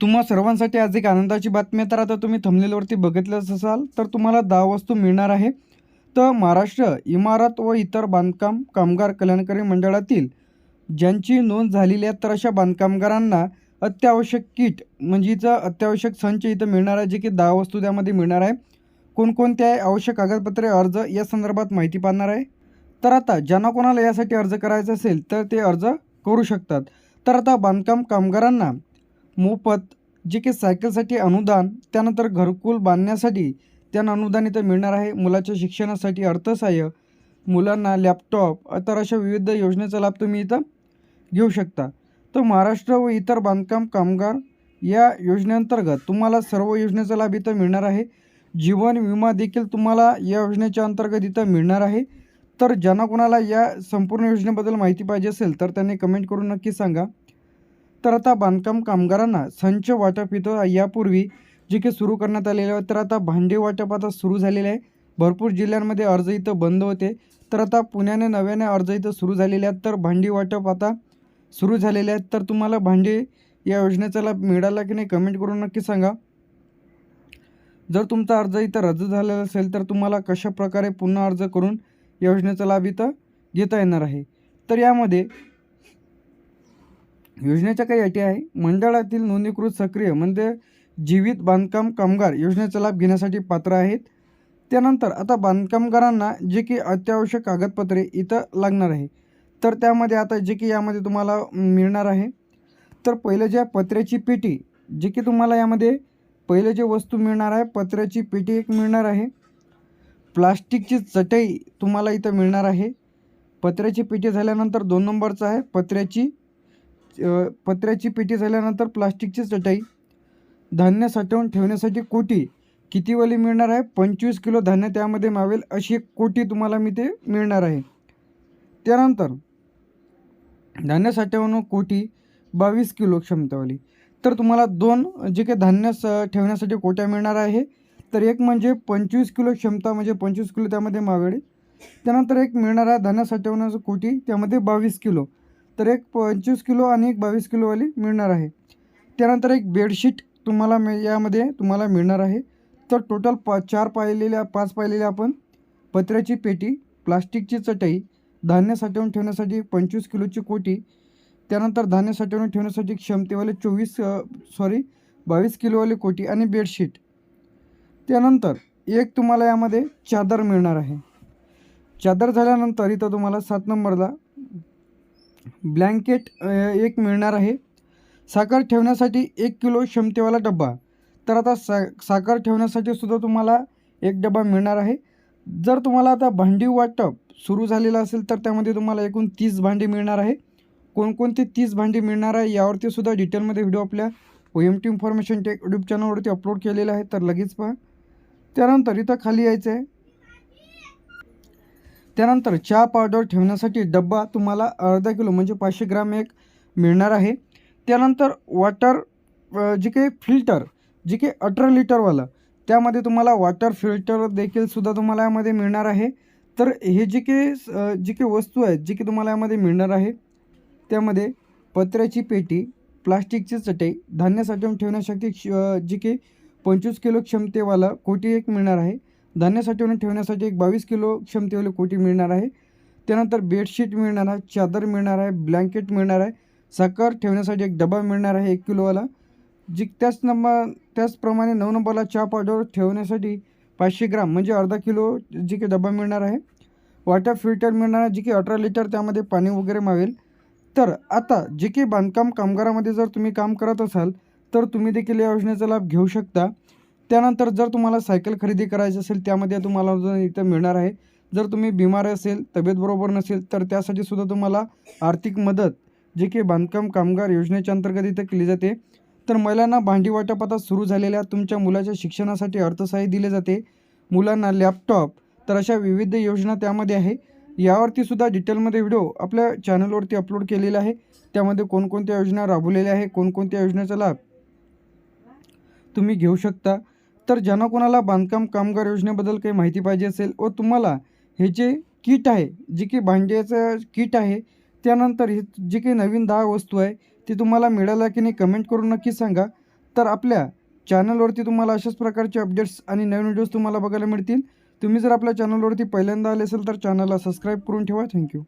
तुम्हा सर्वांसाठी आज एक आनंदाची बातमी तर आता तुम्ही थमलेलवरती बघितलंच असाल तर तुम्हाला दहा वस्तू मिळणार आहे. तर महाराष्ट्र इमारत व इतर बांधकाम कामगार कल्याणकारी मंडळातील ज्यांची नोंद झालेली आहे तर अशा बांधकामगारांना अत्यावश्यक किट म्हणजेच अत्यावश्यक संच इथं मिळणार आहे जे की दहा वस्तू त्यामध्ये मिळणार आहे. कोणकोणत्या आहे? आवश्यक कागदपत्रे अर्ज या संदर्भात माहिती पाहणार आहे. तर आता ज्यांना कोणाला यासाठी अर्ज करायचा असेल तर ते अर्ज करू शकतात. तर आता बांधकाम कामगारांना मोफत जे की सायकलसाठी अनुदान त्यानंतर घरकुल बांधण्यासाठी त्यांना अनुदान इथं मिळणार आहे. मुलाच्या शिक्षणासाठी अर्थसहाय्य मुलांना लॅपटॉप तर अशा विविध योजनेचा लाभ तुम्ही इथं घेऊ शकता. तर महाराष्ट्र व इतर बांधकाम कामगार या योजनेअंतर्गत तुम्हाला सर्व योजनेचा लाभ इथं मिळणार आहे. जीवन विमा देखील तुम्हाला या योजनेच्या अंतर्गत इथं मिळणार आहे. तर ज्यांना कोणाला या संपूर्ण योजनेबद्दल माहिती पाहिजे असेल तर त्यांनी कमेंट करून नक्की सांगा. तर आता बांधकाम कामगारांना संच वाटप इथं यापूर्वी जे काही सुरू करण्यात आलेलं आहे तर आता भांडे वाटप आता सुरू झालेले आहे. भरपूर जिल्ह्यांमध्ये अर्ज इथं बंद होते. तर आता पुण्याने नव्याने अर्ज इथं सुरू झालेले आहेत. तर भांडी वाटप आता सुरू झालेले आहेत. तर तुम्हाला भांडे या योजनेचा लाभ मिळाला की नाही कमेंट करून नक्की सांगा. जर तुमचा अर्ज इथं रद्द झालेला असेल तर तुम्हाला कशा प्रकारे पुन्हा अर्ज करून या योजनेचा लाभ इथं घेता येणार आहे? तर यामध्ये योजनेच्या काही अटी आहे. मंडळातील नोंदणीकृत सक्रिय म्हणजे जीवित बांधकाम कामगार योजनेचा लाभ घेण्यासाठी पात्र आहेत. त्यानंतर आता बांधकामगारांना जे की अत्यावश्यक कागदपत्रे इथं लागणार आहे. तर त्यामध्ये आता जे की यामध्ये तुम्हाला मिळणार आहे. तर पहिलं जे आहे पत्र्याची पेटी जे की तुम्हाला यामध्ये पहिले जे वस्तू मिळणार आहे पत्र्याची पेटी एक मिळणार आहे. प्लास्टिकची चटई तुम्हाला इथं मिळणार आहे. पत्र्याची पेटी झाल्यानंतर दोन नंबरचं आहे. पत्र्याची पत्र्याची पेटी झाल्यानंतर प्लास्टिकची चटई धान्य साठवून ठेवण्यासाठी कोटी कितीवाली मिळणार आहे? पंचवीस किलो धान्य त्यामध्ये मावेल अशी एक कोटी तुम्हाला मी ते मिळणार आहे. त्यानंतर धान्य साठवणूक कोटी बावीस किलो क्षमतावाली. तर तुम्हाला दोन जे काही धान्य स ठेवण्यासाठी कोट्या मिळणार आहे तर एक म्हणजे पंचवीस किलो क्षमता म्हणजे पंचवीस किलो त्यामध्ये मावेळी त्यानंतर एक मिळणार आहे धान्य साठवण्याचं कोटी त्यामध्ये बावीस किलो. तर एक पंचवीस किलो आणि एक बावीस किलोवाली मिळणार आहे. त्यानंतर एक बेडशीट तुम्हाला मि यामध्ये तुम्हाला मिळणार आहे. तर टोटल पा चार पाहिलेल्या पाच पाहिलेल्या आपण पत्र्याची पेटी प्लास्टिकची चटई धान्य साठवून ठेवण्यासाठी पंचवीस किलोची कोटी त्यानंतर धान्य साठवून ठेवण्यासाठी क्षमतेवाले चोवीस सॉरी बावीस किलोवाली कोटी आणि बेडशीट. त्यानंतर एक तुम्हाला यामध्ये चादर मिळणार आहे. चादर झाल्यानंतर इथं तुम्हाला सात नंबरला ब्लँकेट एक मिळणार आहे. साखर ठेवण्यासाठी एक किलो क्षमतेवाला डब्बा. तर आता सा साखर ठेवण्यासाठी सुद्धा तुम्हाला एक डबा मिळणार आहे. जर तुम्हाला आता भांडी वाटप सुरू झालेलं असेल तर त्यामध्ये तुम्हाला एकूण तीस भांडी मिळणार आहे. कोणकोणती तीस भांडी मिळणार आहे यावरती सुद्धा डिटेलमध्ये व्हिडिओ आपल्या O M T information tech YouTube चॅनलवरती अपलोड केलेला आहे तर लगेच पहा. त्यानंतर इथं खाली यायचं आहे त्यानंतर चहा पावडर ठेवण्यासाठी डब्बा तुम्हाला अर्धा किलो म्हणजे पाचशे ग्राम एक मिळणार आहे. त्यानंतर वॉटर जे काही फिल्टर जे काही अठरा लिटरवालं त्यामध्ये तुम्हाला वॉटर फिल्टर देखील सुद्धा तुम्हाला यामध्ये मिळणार आहे. तर हे जे काही जे काही वस्तू आहेत जे की तुम्हाला यामध्ये मिळणार आहे त्यामध्ये पत्र्याची पेटी प्लास्टिकची चटई धान्य साठवून ठेवण्यासाठी क्ष- अ, जे पंचवीस किलो क्षमतेवाला कोटी एक मिळणार आहे. धान्य साठवून ठेवण्यासाठी एक बावीस किलो क्षमतेवाली कोटी मिळणार आहे. त्यानंतर बेडशीट मिळणार आहे चादर मिळणार आहे ब्लँकेट मिळणार आहे साखर ठेवण्यासाठी एक डबा मिळणार आहे एक किलोवाला. जी त्याच नंबर त्याचप्रमाणे नऊ नंबरला चहा पावडर ठेवण्यासाठी पाचशे ग्राम म्हणजे अर्धा किलो जी काही डबा मिळणार आहे. वॉटर फिल्टर मिळणार आहे जी की अठरा लिटर त्यामध्ये पाणी वगैरे मावेल. तर आता जे काही बांधकाम कामगारामध्ये जर तुम्ही काम करत असाल तर तुम्ही देखील या योजनेचा लाभ घेऊ शकता. त्यानंतर जर तुम्हाला सायकल खरेदी करायची असेल त्यामध्ये तुम्हाला इथं मिळणार आहे. जर तुम्ही बिमार असेल तब्येत बरोबर नसेल तर त्यासाठी सुद्धा तुम्हाला आर्थिक मदत जे की बांधकाम कामगार योजनेच्या अंतर्गत इथं केली जाते. तर महिलांना भांडी वाटप आता सुरू झालेल्या तुमच्या मुलाच्या शिक्षणासाठी अर्थसहाय्य दिले जाते. मुलांना लॅपटॉप तर अशा विविध योजना त्यामध्ये आहे. यावरती सुद्धा डिटेलमध्ये व्हिडिओ आपल्या चॅनलवरती अपलोड केलेला आहे. त्यामध्ये कोणकोणत्या योजना राबवलेल्या आहे कोणकोणत्या योजनेचा लाभ तुम्ही घेऊ शकता. तर ज्यांना कोणाला बांधकाम कामगार योजनेबद्दल काही माहिती पाहिजे असेल व तुम्हाला हे जे किट आहे जे की भांड्याचं किट आहे त्यानंतर हे जे काही नवीन दहा वस्तू आहे ते तुम्हाला मिळाल्या की नाही कमेंट करून नक्की सांगा. तर आपल्या चॅनलवरती तुम्हाला अशाच प्रकारचे अपडेट्स आणि नवीन व्हिडिओज तुम्हाला बघायला मिळतील. तुम्ही जर आपल्या चॅनलवरती पहिल्यांदा आले असेल तर चॅनलला सबस्क्राईब करून ठेवा. थँक्यू.